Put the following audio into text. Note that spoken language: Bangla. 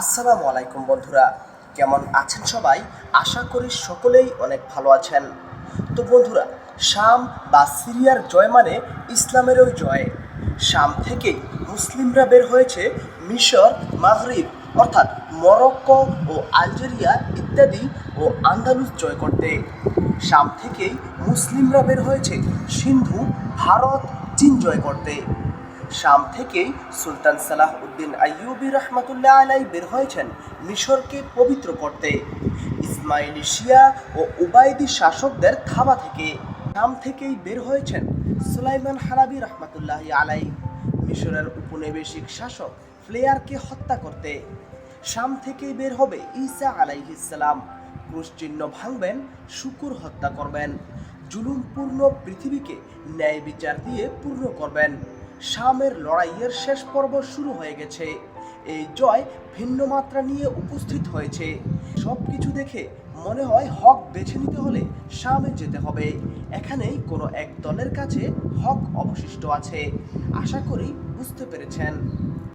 আসসালামু আলাইকুম বন্ধুরা, কেমন আছেন সবাই? আশা করি সকলেই অনেক ভালো আছেন। তো বন্ধুরা, শাম বা সিরিয়ার জয় মানে ইসলামেরও জয়। শাম থেকেই মুসলিমরা বের হয়েছে মিশর, মাগরিব, অর্থাৎ মরক্কো ও আলজেরিয়া ইত্যাদি ও আন্দালুস জয় করতে। শাম থেকেই মুসলিমরা বের হয়েছে সিন্ধু, ভারত, চীন জয় করতে। শাম থেকেই সুলতান সালাহ উদ্দিন আইয়ুবি রহমতুল্লাহ আলাই বের হয়েছেন মিশরকে পবিত্র করতে। ইসমাইলি শিয়া ও উবাইদি শাসকদের থাবা থেকে শাম থেকেই বের হয়েছেন সুলাইমান হারাবি রহমতুল্লাহ আলাই মিশরের উপনিবেশিক শাসক ফ্লেয়ারকে হত্যা করতে। শাম থেকেই বের হবে ঈসা আলাইহিসালাম ক্রুশ চিহ্ন ভাঙবেন, শুকুর হত্যা করবেন। জুলুমপূর্ণ পৃথিবীকে ন্যায় বিচার দিয়ে পূর্ণ করবেন। শামের লড়াইয়ের শেষ পর্ব শুরু হয়ে গেছে। এই জয় ভিন্ন মাত্রা নিয়ে উপস্থিত হয়েছে। সব কিছু দেখে মনে হয় হক বেছে নিতে হলে শামে যেতে হবে। এখানেই কোনো এক দলের কাছে হক অবশিষ্ট আছে। আশা করি বুঝতে পেরেছেন।